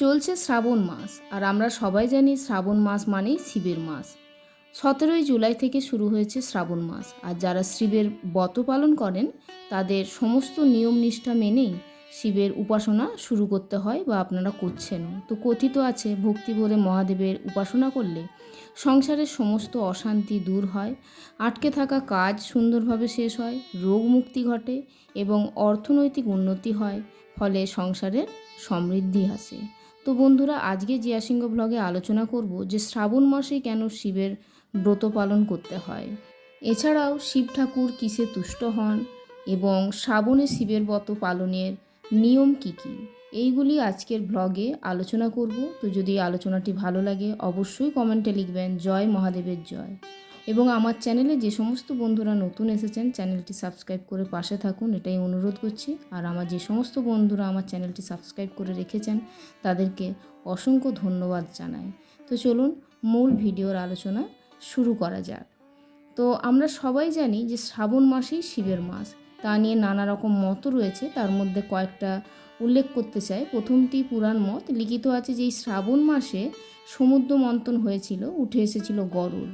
চলছে শ্রাবণ মাস, আর আমরা সবাই জানি শ্রাবণ মাস মানেই শিবের মাস। সতেরোই জুলাই থেকে শুরু হয়েছে শ্রাবণ মাস, আর যারা শিবের ব্রত পালন করেন, তাদের সমস্ত নিয়ম নিষ্ঠা মেনেই শিবের উপাসনা শুরু করতে হয় বা আপনারা করছেনও। তো কথিত আছে, ভক্তি ভরে মহাদেবের উপাসনা করলে সংসারের সমস্ত অশান্তি দূর হয়, আটকে থাকা কাজ সুন্দরভাবে শেষ হয়, রোগ মুক্তি ঘটে এবং অর্থনৈতিক উন্নতি হয়, ফলে সংসারের সমৃদ্ধি আসে। তো বন্ধুরা, আজকে জিয়াসিংহ ব্লগে আলোচনা করব যে শ্রাবণ মাসে কেন শিবের ব্রত পালন করতে হয়। এছাড়াও শিব ঠাকুর কিসে তুষ্ট হন এবং শ্রাবণে শিবের ব্রত পালনের নিয়ম কি কি? এইগুলি আজকের ব্লগে আলোচনা করব। তো যদি আলোচনাটি ভালো লাগে, অবশ্যই কমেন্টে লিখবেন, জয় মহাদেবের জয়। এবং আমার চ্যানেলে যে সমস্ত বন্ধুরা নতুন এসেছেন, চ্যানেলটি সাবস্ক্রাইব করে পাশে থাকুন, এটাই অনুরোধ করছি। আর আমার যে সমস্ত বন্ধুরা আমার চ্যানেলটি সাবস্ক্রাইব করে রেখেছেন, তাদেরকে অসংখ্য ধন্যবাদ জানাই। তো চলুন মূল ভিডিওর আলোচনা শুরু করা যাক। তো আমরা সবাই জানি যে শ্রাবণ মাসেই শিবের মাস। তা নিয়ে নানা রকম মত রয়েছে, তার মধ্যে কয়েকটা উল্লেখ করতে চাই। প্রথমটি পুরাণ মত, লিখিত আছে যে এই শ্রাবণ মাসে সমুদ্র মন্থন হয়েছিল, উঠে এসেছিল গরুড়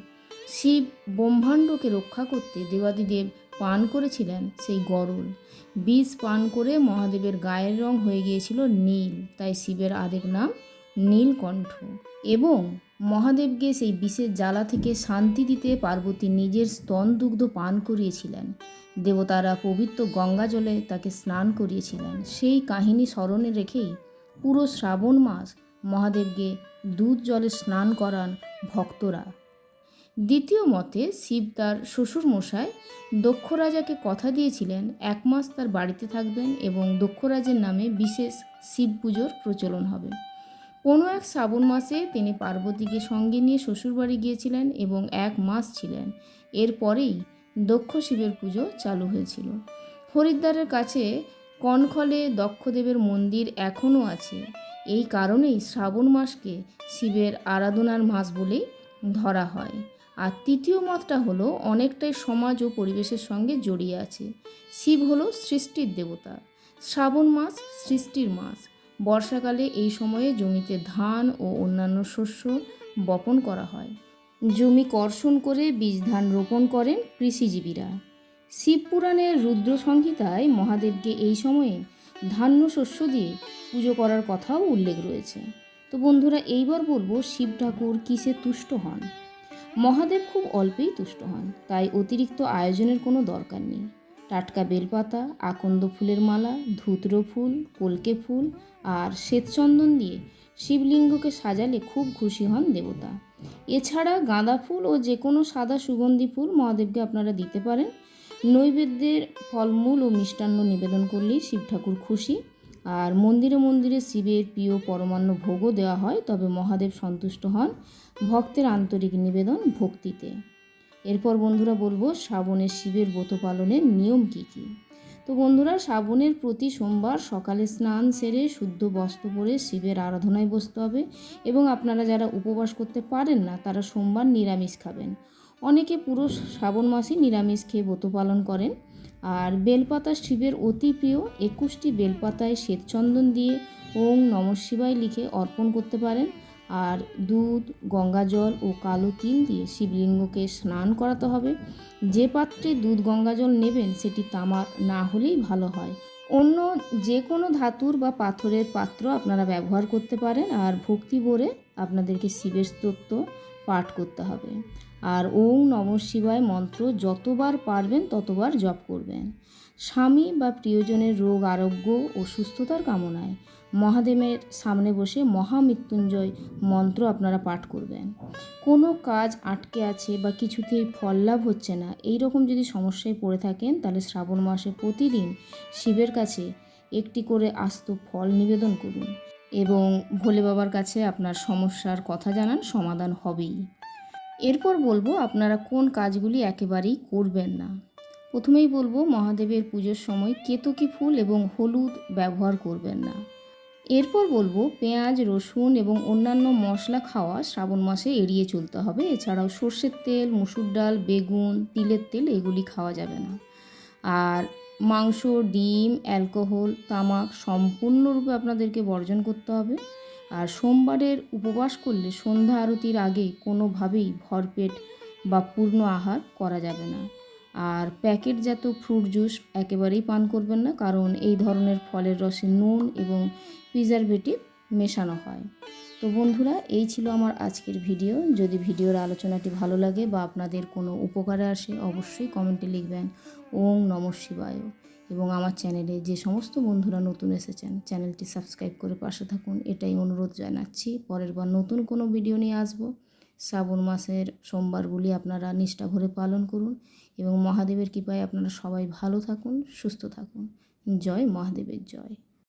শিব ব্রহ্মাণ্ডকে রক্ষা করতে দেবাদিদেব পান করেছিলেন সেই গরল বিষ পান করে মহাদেবের গায়ের রং হয়ে গিয়েছিল নীল, তাই শিবের আরেক নাম নীলকণ্ঠ। এবং মহাদেবকে সেই বিষের জ্বালা থেকে শান্তি দিতে পার্বতী নিজের স্তন দুগ্ধ পান করিয়েছিলেন। দেবতারা পবিত্র গঙ্গা জলে তাকে স্নান করিয়েছিলেন। সেই কাহিনী স্মরণে রেখেই পুরো শ্রাবণ মাস মহাদেবকে দুধ জলে স্নান করান ভক্তরা। দ্বিতীয় মতে, শিব তার শ্বশুর মশাই দক্ষ রাজাকে কথা দিয়েছিলেন, এক মাস তার বাড়িতে থাকবেন এবং দক্ষ রাজের নামে বিশেষ শিব পুজোর প্রচলন হবে। কোনো এক শ্রাবণ মাসে তিনি পার্বতীকে সঙ্গে নিয়ে শ্বশুরবাড়ি গিয়েছিলেন এবং এক মাস ছিলেন। এরপরেই দক্ষ শিবের পুজো চালু হয়েছিল। হরিদ্বারের কাছে কনখলে দক্ষদেবের মন্দির এখনও আছে। এই কারণেই শ্রাবণ মাসকে শিবের আরাধনার মাস বলেই ধরা হয়। আর তৃতীয় মতটা হলো অনেকটাই সমাজ ও পরিবেশের সঙ্গে জড়িয়ে আছে। শিব হলো সৃষ্টির দেবতা। শ্রাবণ মাস সৃষ্টির মাস। বর্ষাকালে এই সময়ে জমিতে ধান ও অন্যান্য শস্য বপন করা হয়। জমি কর্ষণ করে বীজ ধান রোপণ করেন কৃষিজীবীরা। শিবপুরাণের রুদ্র সংহিতায় মহাদেবকে এই সময়ে ধান্য শস্য দিয়ে পুজো করার কথাও উল্লেখ রয়েছে। তো বন্ধুরা, এইবার বলব শিব ঠাকুর কিসে তুষ্ট হন? মহাদেব খুব অল্পেই তুষ্ট হন, তাই অতিরিক্ত আয়োজনের কোনো দরকার নেই। টাটকা বেলপাতা, আকন্দ ফুলের মালা, ধুতরো ফুল, কলকে ফুল আর শ্বেতচন্দন দিয়ে শিবলিঙ্গকে সাজালে খুব খুশি হন দেবতা। এছাড়া গাঁদা ফুল ও যে কোনো সাদা সুগন্ধি ফুল মহাদেবকে আপনারা দিতে পারেন। নৈবেদ্যের ফলমূল ও মিষ্টান্ন নিবেদন করলেই শিব ঠাকুর খুশি। আর মন্দিরে মন্দিরে শিবের প্রিয় পরমান্ন ভোগও দেওয়া হয়, তবে মহাদেব সন্তুষ্ট হন ভক্তের আন্তরিক নিবেদন ভক্তিতে। এরপর বন্ধুরা বলব, শ্রাবণের শিবের ব্রত পালনের নিয়ম কী কী? তো বন্ধুরা, শ্রাবণের প্রতি সোমবার সকালে স্নান সেরে শুদ্ধ বস্ত্র পরে শিবের আরাধনায় বসতে হবে এবং আপনারা যারা উপবাস করতে পারেন না, তারা সোমবার নিরামিষ খাবেন। অনেকে পুরো শ্রাবণ মাসে নিরামিষ খেয়ে ব্রত পালন করেন। আর বেলপাতা শিবের অতি প্রিয় একুশটি বেলপাতায় শ্বেতচন্দন দিয়ে ওং নম শিবায় লিখে অর্পণ করতে পারেন। আর দুধ, গঙ্গা জল ও কালো তিল দিয়ে শিবলিঙ্গকে স্নান করাতে হবে। যে পাত্রে দুধ, গঙ্গা জল নেবেন, সেটি তামার না হলেই ভালো হয়। অন্য যে কোনো ধাতুর বা পাথরের পাত্র আপনারা ব্যবহার করতে পারেন। আর ভক্তি ভরে আপনাদেরকে শিবের স্তোত্র পাঠ করতে হবে। আর ওং নম শিবায় মন্ত্র যতবার পারবেন ততবার জপ করবেন। স্বামী বা প্রিয়জনের রোগ, আরোগ্য ও সুস্থতার কামনায় মহাদেবের সামনে বসে মহামৃত্যুঞ্জয় মন্ত্র আপনারা পাঠ করবেন। কোনো কাজ আটকে আছে বা কিছুতেই ফল লাভ হচ্ছে না, এই রকম যদি সমস্যায় পড়ে থাকেন, তাহলে শ্রাবণ মাসে প্রতিদিন শিবের কাছে একটি করে আস্ত ফল নিবেদন করুন এবং ভোলে বাবার কাছে আপনার সমস্যার কথা জানান, সমাধান হবেই। এরপর বলব আপনারা কোন কাজগুলি একেবারেই করবেন না। প্রথমেই বলব মহাদেবের পুজোর সময় কেতকী ফুল এবং হলুদ ব্যবহার করবেন না। এরপর বলব পেঁয়াজ, রসুন এবং অন্যান্য মশলা খাওয়া শ্রাবণ মাসে এড়িয়ে চলতে হবে। এছাড়াও সর্ষের তেল, মুসুর ডাল, বেগুন, তিলের তেল এগুলি খাওয়া যাবে না। আর মাংস, ডিম, অ্যালকোহল, তামাক সম্পূর্ণরূপে আপনাদেরকে বর্জন করতে হবে। আর সোমবারের উপবাস করলে সন্ধ্যা আরতির আগে কোনোভাবেই ভরপেট বা পূর্ণ আহার করা যাবে না। আর প্যাকেটজাত ফ্রুট জুস একেবারেই পান করবেন না, কারণ এই ধরনের ফলের রসে নুন এবং প্রিজারভেটিভ মেশানো হয়। তো বন্ধুরা, এই ছিল আমার আজকের ভিডিও। যদি ভিডিওর আলোচনাটি ভালো লাগে বা আপনাদের কোনো উপকারে আসে, অবশ্যই কমেন্টে লিখবেন। ওং নম শিবায়। এবং আমার চ্যানেলে যে সমস্ত বন্ধুরা নতুন এসেছেন, চ্যানেলটি সাবস্ক্রাইব করে পাশে থাকুন। এটাই অনুরোধ জানাচ্ছি। পরের বার নতুন কোনো ভিডিও নিয়ে আসব। শ্রাবণ মাসের সোমবারগুলি আপনারা নিষ্ঠা ভরে পালন করুন। এবং মহাদেবের কৃপায় আপনারা সবাই ভালো থাকুন, সুস্থ থাকুন। জয় মহাদেবের জয়।